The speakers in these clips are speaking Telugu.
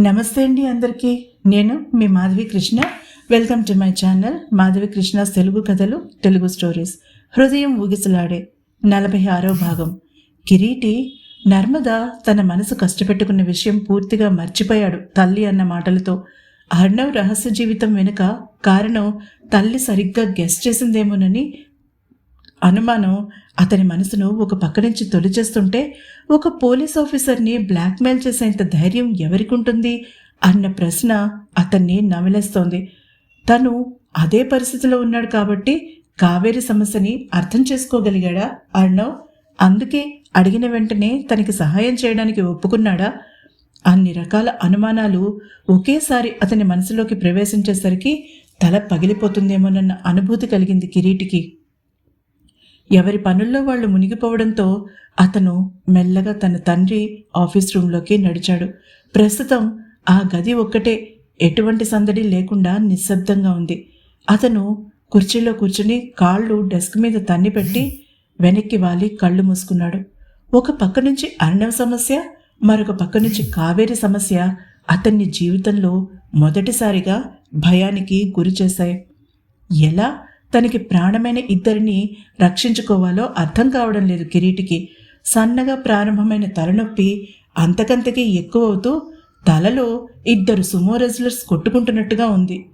నమస్తే అండి అందరికీ. నేను మీ Madhavi Krishna. Welcome to my channel Madhavi Krishna Telugu కథలు తెలుగు స్టోరీస్ హృదయం ఊగిసలాడే నలభై ఆరో భాగం. కిరీటి నర్మద తన మనసు కష్టపెట్టుకున్న విషయం పూర్తిగా మర్చిపోయాడు తల్లి అన్న మాటలతో. అర్ణవ్ రహస్య జీవితం వెనుక కారణం తల్లి సరిగ్గా గెస్ట్ చేసిందేమోనని అనుమానం అతని మనసును ఒక పక్క నుంచి తొలిచేస్తుంటే ఒక పోలీస్ ఆఫీసర్ని బ్లాక్మెయిల్ చేసేంత ధైర్యం ఎవరికి ఉంటుంది అన్న ప్రశ్న అతన్ని నమిలేస్తోంది. తను అదే పరిస్థితిలో ఉన్నాడు కాబట్టి కావేరి సమస్యని అర్థం చేసుకోగలిగాడా అర్ణవ్? అందుకే అడిగిన వెంటనే తనకి సహాయం చేయడానికి ఒప్పుకున్నాడా? అన్ని రకాల అనుమానాలు ఒకేసారి అతని మనసులోకి ప్రవేశించేసరికి తల పగిలిపోతుందేమోనన్న అనుభూతి కలిగింది కిరీటికి. ఎవరి పనుల్లో వాళ్ళు మునిగిపోవడంతో అతను మెల్లగా తన తండ్రి ఆఫీస్ రూంలోకి నడిచాడు. ప్రస్తుతం ఆ గది ఒక్కటే ఎటువంటి సందడి లేకుండా నిశ్శబ్దంగా ఉంది. అతను కుర్చీలో కూర్చుని కాళ్ళు డెస్క్ మీద తన్ని పెట్టి వెనక్కి వాలి కళ్ళు మూసుకున్నాడు. ఒక పక్క నుంచి అర్ణవ సమస్య మరొక పక్క నుంచి కావేరి సమస్య అతన్ని జీవితంలో మొదటిసారిగా భయానికి గురి చేశాయి. ఎలా? తనకి ప్రాణమైన ఇద్దరిని రక్షించుకోవాలో అర్థం కావడం లేదు కిరీటికి. సన్నగా ప్రారంభమైన తలనొప్పి అంతకంతకీ ఎక్కువ అవుతూ తలలో ఇద్దరు సుమో రెజ్లర్స్ కొట్టుకుంటున్నట్టుగా ఉంది.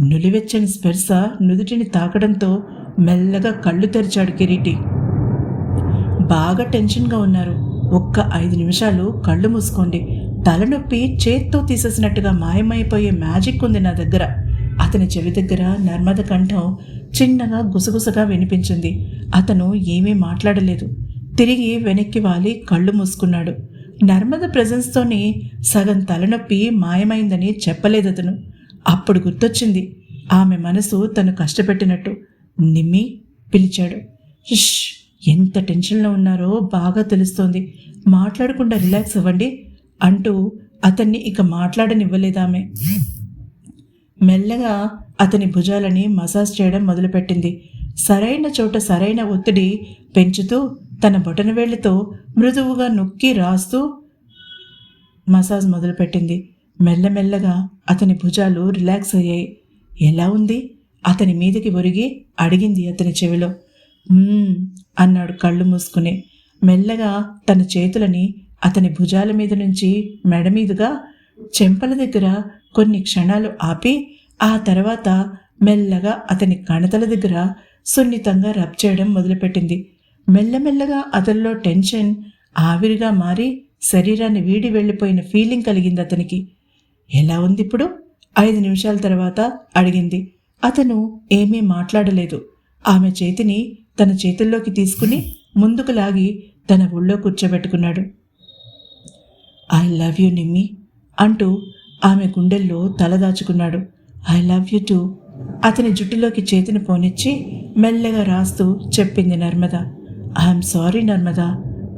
నులివెచ్చని స్పెర్శ నుదుటిని తాకడంతో మెల్లగా కళ్ళు తెరిచాడు కిరీటి. బాగా టెన్షన్గా ఉన్నారు. ఒక్క ఐదు నిమిషాలు కళ్ళు మూసుకోండి. తలనొప్పి చేత్తో తీసేసినట్టుగా మాయమైపోయే మ్యాజిక్ ఉంది నా దగ్గర. అతని చెవి దగ్గర నర్మద కంఠం చిన్నగా గుసగుసగా వినిపించింది. అతను ఏమీ మాట్లాడలేదు. తిరిగి వెనక్కి వాలి కళ్ళు మూసుకున్నాడు. నర్మద ప్రెజెన్స్తోనే సగం తలనొప్పి మాయమైందని చెప్పలేదు అతను అప్పుడు గుర్తొచ్చింది. ఆమె మనసు తను కష్టపెట్టినట్టు. నిమ్మి పిలిచాడు. ఇష్ ఎంత టెన్షన్లో ఉన్నారో బాగా తెలుస్తోంది. మాట్లాడకుండా రిలాక్స్ అవ్వండి అంటూ అతన్ని ఇక మాట్లాడనివ్వలేదామె. మెల్లగా అతని భుజాలని మసాజ్ చేయడం మొదలుపెట్టింది. సరైన చోట సరైన ఒత్తిడి పెంచుతూ తన బొటనవేళ్ళతో మృదువుగా నొక్కి రాస్తూ మసాజ్ మొదలుపెట్టింది. మెల్లమెల్లగా అతని భుజాలు రిలాక్స్ అయ్యాయి. ఎలా ఉంది? అతని మీదకి ఒరిగి అడిగింది అతని చెవిలో. అన్నాడు కళ్ళు మూసుకుని. మెల్లగా తన చేతులని అతని భుజాల మీద నుంచి మెడ మీదుగా చెంపల దగ్గర కొన్ని క్షణాలు ఆపి ఆ తర్వాత మెల్లగా అతని కణతల దగ్గర సున్నితంగా రబ్ చేయడం మొదలుపెట్టింది. మెల్లమెల్లగా అతనిలో టెన్షన్ ఆవిరిగా మారి శరీరాన్ని వీడి వెళ్ళిపోయిన ఫీలింగ్ కలిగింది అతనికి. ఎలా ఉంది ఇప్పుడు? ఐదు నిమిషాల తర్వాత అడిగింది. అతను ఏమీ మాట్లాడలేదు. ఆమె చేతిని తన చేతుల్లోకి తీసుకుని ముందుకు లాగి తన ఒళ్ళో కూర్చోబెట్టుకున్నాడు. I love you Nimmi. అంటూ ఆమె గుండెల్లో తలదాచుకున్నాడు ఐ లవ్ యూ టూ అతని జుట్టులోకి చేతిని పోనిచ్చి మెల్లగా రాస్తూ చెప్పింది నర్మద. I'm sorry Narmada.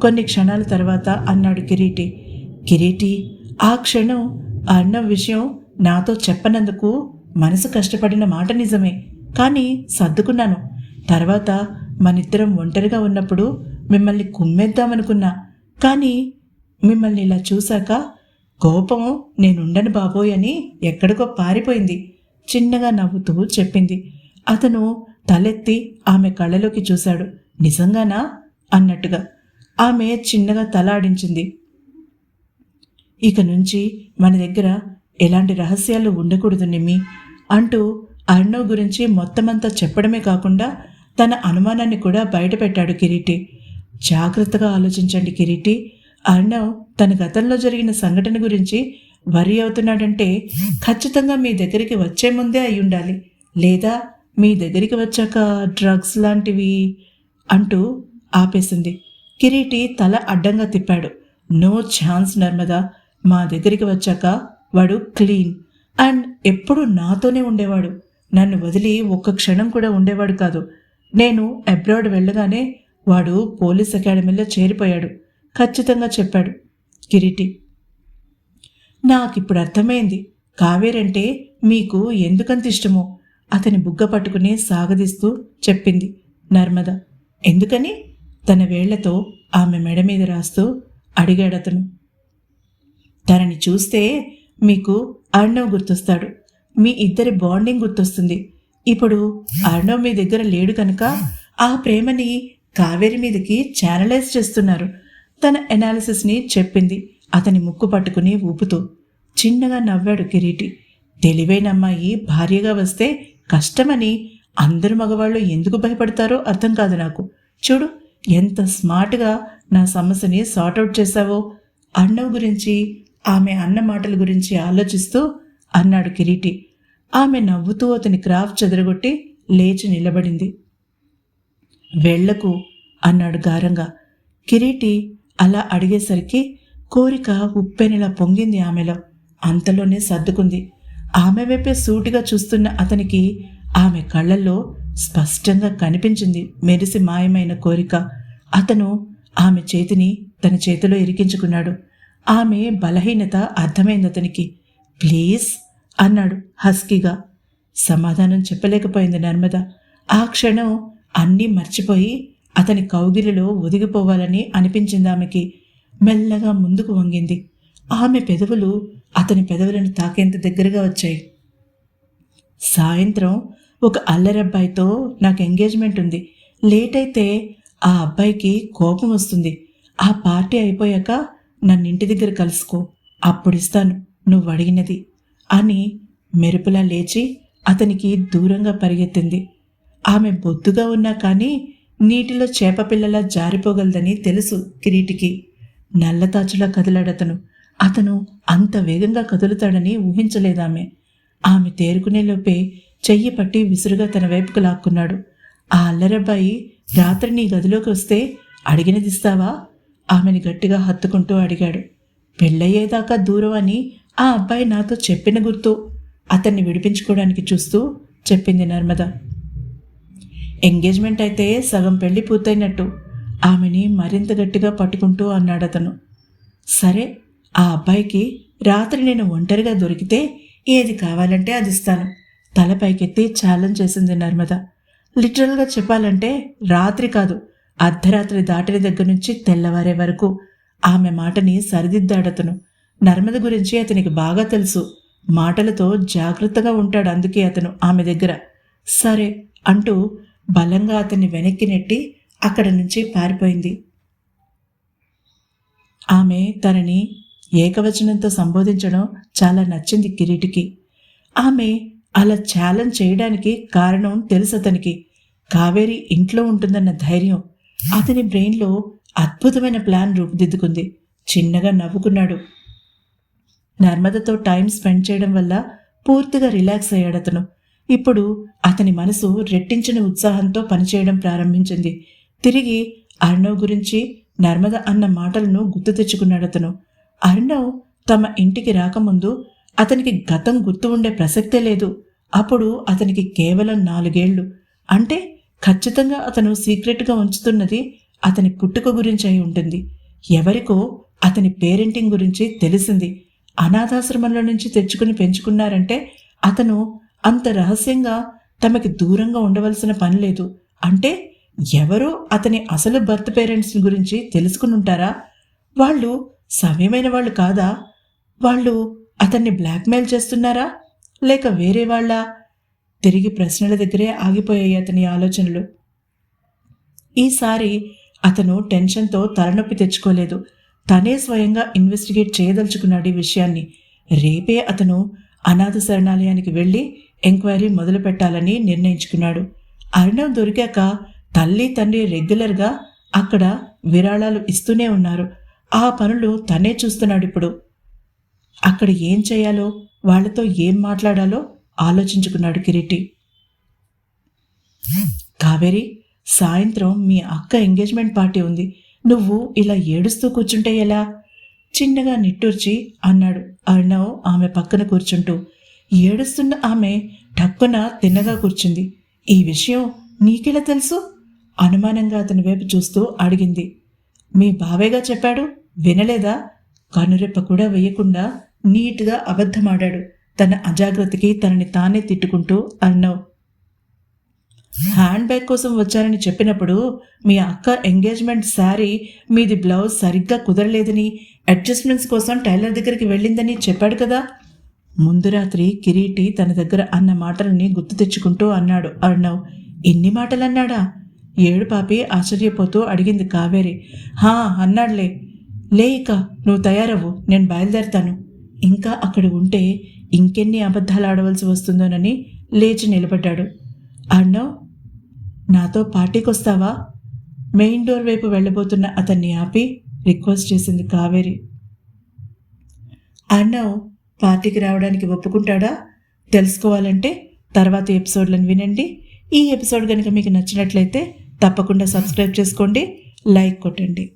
కొన్ని క్షణాల తర్వాత అన్నాడు కిరీటి. కిరీటి ఆ క్షణం అన్న విషయం నాతో చెప్పనందుకు మనసు కష్టపడిన మాట నిజమే. కానీ సర్దుకున్నాను. తర్వాత మనిద్దరం ఒంటరిగా ఉన్నప్పుడు మిమ్మల్ని కుమ్మేద్దామనుకున్నా. కానీ మిమ్మల్ని ఇలా చూశాక కోపం నేనుండను బాబోయ్ అని ఎక్కడికో పారిపోయింది. చిన్నగా నవ్వుతూ చెప్పింది. అతను తలెత్తి ఆమె కళ్ళలోకి చూశాడు. నిజంగానా? అన్నట్టుగా. ఆమె చిన్నగా తలాడించింది ఇక నుంచి మన దగ్గర ఎలాంటి రహస్యాలు ఉండకూడదు నిమ్మి అంటూ అర్ణవ్ గురించి మొత్తమంతా చెప్పడమే కాకుండా తన అనుమానాన్ని కూడా బయటపెట్టాడు కిరీటి. జాగ్రత్తగా ఆలోచించండి కిరీటి. అర్ణవ్ తన గతంలో జరిగిన సంఘటన గురించి వరి అవుతున్నాడంటే ఖచ్చితంగా మీ దగ్గరికి వచ్చే ముందే అయి ఉండాలి. లేదా మీ దగ్గరికి వచ్చాక డ్రగ్స్ లాంటివి అంటూ ఆపేసింది. కిరీటి తల అడ్డంగా తిప్పాడు. నో ఛాన్స్ నర్మదా మా దగ్గరికి వచ్చాక వాడు క్లీన్ అండ్ ఎప్పుడు నాతోనే ఉండేవాడు. నన్ను వదిలి ఒక్క క్షణం కూడా ఉండేవాడు కాదు. నేను అబ్రాడ్ వెళ్ళగానే వాడు పోలీస్ అకాడమీలో చేరిపోయాడు. ఖచ్చితంగా చెప్పాడు కిరీటి. నాకిప్పుడు అర్థమైంది. కావేరంటే మీకు ఎందుకంత ఇష్టమో అతని బుగ్గ పట్టుకుని సాగదీస్తూ చెప్పింది నర్మద. ఎందుకని? తన వేళ్ళతో ఆమె మెడ మీద రాస్తూ అడిగాడతను. తనని చూస్తే మీకు అర్ణవ్ గుర్తొస్తాడు. మీ ఇద్దరి బాండింగ్ గుర్తొస్తుంది. ఇప్పుడు అర్ణవ్ మీ దగ్గర లేడు కనుక ఆ ప్రేమని కావేరి మీదకి ఛానలైజ్ చేస్తున్నారు. తన ఎనాలిసిస్ని చెప్పింది. అతని ముక్కు పట్టుకుని ఊపుతూ చిన్నగా నవ్వాడు కిరీటి. తెలివైన అమ్మాయి భార్యగా వస్తే కష్టమని అందరు మగవాళ్ళు ఎందుకు భయపడతారో అర్థం కాదు నాకు. చూడు ఎంత స్మార్ట్గా నా సమస్యని సార్ట్అవుట్ చేశావో. అన్నవ్ గురించి ఆమె అన్న మాటల గురించి ఆలోచిస్తూ అన్నాడు కిరీటి. ఆమె నవ్వుతూ అతని క్రాఫ్ట్ చెదరగొట్టి లేచి నిలబడింది. వెళ్ళకు అన్నాడు గారంగా. కిరీటి అలా అడిగేసరికి కోరిక ఉప్పెనలా పొంగింది ఆమెలో. అంతలోనే సర్దుకుంది. ఆమె వైపే సూటిగా చూస్తున్న అతనికి ఆమె కళ్ళల్లో స్పష్టంగా కనిపించింది మెరిసి మాయమైన కోరిక. అతను ఆమె చేతిని తన చేతిలో ఇరికించుకున్నాడు. ఆమె బలహీనత అర్థమైంది అతనికి. ప్లీజ్ అన్నాడు హస్కీగా. సమాధానం చెప్పలేకపోయింది నర్మద. ఆ క్షణం అన్నీ మర్చిపోయి అతని కౌగిలిలో ఒదిగిపోవాలని అనిపించింది ఆమెకి. మెల్లగా ముందుకు వంగింది. ఆమె పెదవులు అతని పెదవులను తాకేంత దగ్గరగా వచ్చాయి. సాయంత్రం ఒక అల్లరబ్బాయితో నాకు ఎంగేజ్మెంట్ ఉంది. లేట్ అయితే ఆ అబ్బాయికి కోపం వస్తుంది. ఆ పార్టీ అయిపోయాక నన్ను ఇంటి దగ్గర కలుసుకో. అప్పుడు ఇస్తాను. నువ్వు అడిగినది అని మెరుపులా లేచి అతనికి దూరంగా పరిగెత్తింది. ఆమె బొద్దుగా ఉన్నా కానీ నీటిలో చేపపిల్లలా జారిపోగలదని తెలుసు కిరీటికి. నల్లతాచులా కదిలాడతను. అతను అంత వేగంగా కదులుతాడని ఊహించలేదామె. ఆమె తేరుకునేలోపే చెయ్యి పట్టి విసురుగా తన వైపుకు లాక్కున్నాడు. ఆ అల్లరబ్బాయి రాత్రి నీ గదిలోకి వస్తే అడిగినదిస్తావా? ఆమెని గట్టిగా హత్తుకుంటూ అడిగాడు. పెళ్ళయ్యేదాకా దూరం అని ఆ అబ్బాయి నాతో చెప్పిన గుర్తు. అతన్ని విడిపించుకోవడానికి చూస్తూ చెప్పింది నర్మద. ఎంగేజ్మెంట్ అయితే సగం పెళ్ళి పూర్తయినట్టు. ఆమెని మరింత గట్టిగా పట్టుకుంటూ అన్నాడు అతను. సరే ఆ అబ్బాయికి రాత్రి నేను ఒంటరిగా దొరికితే ఏది కావాలంటే అది ఇస్తాను. తల పైకెత్తి ఛాలెంజ్ చేసింది నర్మద. లిటరల్గా చెప్పాలంటే రాత్రి కాదు అర్ధరాత్రి దాటిన దగ్గర నుంచి తెల్లవారే వరకు ఆమె మాటని సరిదిద్దాడతను నర్మద గురించి అతనికి బాగా తెలుసు. మాటలతో జాగ్రత్తగా ఉంటాడు అందుకే అతను ఆమె దగ్గర. సరే అంటూ బలంగా అతన్ని వెనక్కి నెట్టి అక్కడ నుంచి పారిపోయింది. ఆమె తనని ఏకవచనంతో సంబోధించడం చాలా నచ్చింది కిరీటికి. ఆమె అలా ఛాలెంజ్ చేయడానికి కారణం తెలుసు అతనికి. కావేరి ఇంట్లో ఉంటుందన్న ధైర్యం. అతని బ్రెయిన్లో అద్భుతమైన ప్లాన్ రూపుదిద్దుకుంది. చిన్నగా నవ్వుకున్నాడు. నర్మదతో టైం స్పెండ్ చేయడం వల్ల పూర్తిగా రిలాక్స్ అయ్యాడు అతను. ఇప్పుడు అతని మనసు రెట్టించిన ఉత్సాహంతో పనిచేయడం ప్రారంభించింది. తిరిగి అర్ణవ్ గురించి నర్మద అన్న మాటలను గుర్తు తెచ్చుకున్నాడు అతను. అర్ణవ్ తమ ఇంటికి రాకముందు అతనికి గతం గుర్తు ఉండే ప్రసక్తే లేదు. అప్పుడు అతనికి కేవలం నాలుగేళ్ళు. అంటే ఖచ్చితంగా అతను సీక్రెట్గా ఉంచుతున్నది అతని పుట్టుక గురించి అయి ఉంటుంది. ఎవరికో అతని పేరెంటింగ్ గురించి తెలిసింది. అనాథాశ్రమంలో నుంచి తెచ్చుకుని పెంచుకున్నారంటే అతను అంత రహస్యంగా తమకి దూరంగా ఉండవలసిన పని లేదు. అంటే ఎవరో అతని అసలు బర్త్ పేరెంట్స్ గురించి తెలుసుకుని ఉంటారా? వాళ్ళు సమయమైన వాళ్ళు కాదా? వాళ్ళు అతన్ని బ్లాక్మెయిల్ చేస్తున్నారా? లేక వేరే వాళ్ళ తిరిగి ప్రశ్నల దగ్గరే ఆగిపోయాయి అతని ఆలోచనలు. ఈసారి అతను టెన్షన్తో తలనొప్పి తెచ్చుకోలేదు. తనే స్వయంగా ఇన్వెస్టిగేట్ చేయదలుచుకున్నాడు ఈ విషయాన్ని. రేపే అతను అనాథ శరణాలయానికి వెళ్ళి ఎంక్వైరీ మొదలు పెట్టాలని నిర్ణయించుకున్నాడు. అరుణం దొరికాక తల్లి తండ్రి రెగ్యులర్గా అక్కడ విరాళాలు ఇస్తూనే ఉన్నారు. ఆ పనులు తనే చూస్తున్నాడు ఇప్పుడు. అక్కడ ఏం చేయాలో వాళ్ళతో ఏం మాట్లాడాలో ఆలోచించుకున్నాడు కిరీటి. కావేరి సాయంత్రం మీ అక్క ఎంగేజ్మెంట్ పార్టీ ఉంది. నువ్వు ఇలా ఏడుస్తూ కూర్చుంటే ఎలా? చిన్నగా నిట్టూర్చి అన్నాడు అర్ణవ్ ఆమె పక్కన కూర్చుంటూ. ఏడుస్తున్న ఆమె టక్కున తిన్నగా కూర్చుంది. ఈ విషయం నీకెలా తెలుసు? అనుమానంగా అతని వైపు చూస్తూ అడిగింది. మీ బావేగా చెప్పాడు? వినలేదా? కనురెప్ప కూడా వేయకుండా నీట్గా అబద్ధమాడాడు. తన అజాగ్రత్తకి తనని తానే తిట్టుకుంటూ అన్నావు. హ్యాండ్ బ్యాగ్ కోసం వచ్చారని చెప్పినప్పుడు మీ అక్క ఎంగేజ్మెంట్ శారీ మీది బ్లౌజ్ సరిగ్గా కుదరలేదని అడ్జస్ట్మెంట్స్ కోసం టైలర్ దగ్గరికి వెళ్ళిందని చెప్పాడు కదా? ముందు రాత్రి కిరీటి తన దగ్గర అన్న మాటలని గుర్తు తెచ్చుకుంటూ అన్నాడు. అర్ణవ్ ఇన్ని మాటలన్నాడా? ఏడు పాపి ఆశ్చర్యపోతూ అడిగింది కావేరి. హా అన్నాడులే. లే ఇక నువ్వు తయారవ్వు నేను బయలుదేరతాను. ఇంకా అక్కడ ఉంటే ఇంకెన్ని అబద్ధాలు ఆడవలసి వస్తుందోనని లేచి నిలబడ్డాడు. అర్ణవ్ నాతో పార్టీకి వస్తావా మెయిన్ డోర్ వైపు వెళ్ళబోతున్న అతన్ని ఆపి రిక్వెస్ట్ చేసింది కావేరి. అన్నవ్ పార్టీకి రావడానికి ఒప్పుకుంటాడా? తెలుసుకోవాలంటే తర్వాత ఎపిసోడ్లను వినండి. ఈ ఎపిసోడ్ కనుక మీకు నచ్చినట్లయితే తప్పకుండా సబ్స్క్రైబ్ చేసుకోండి లైక్ కొట్టండి.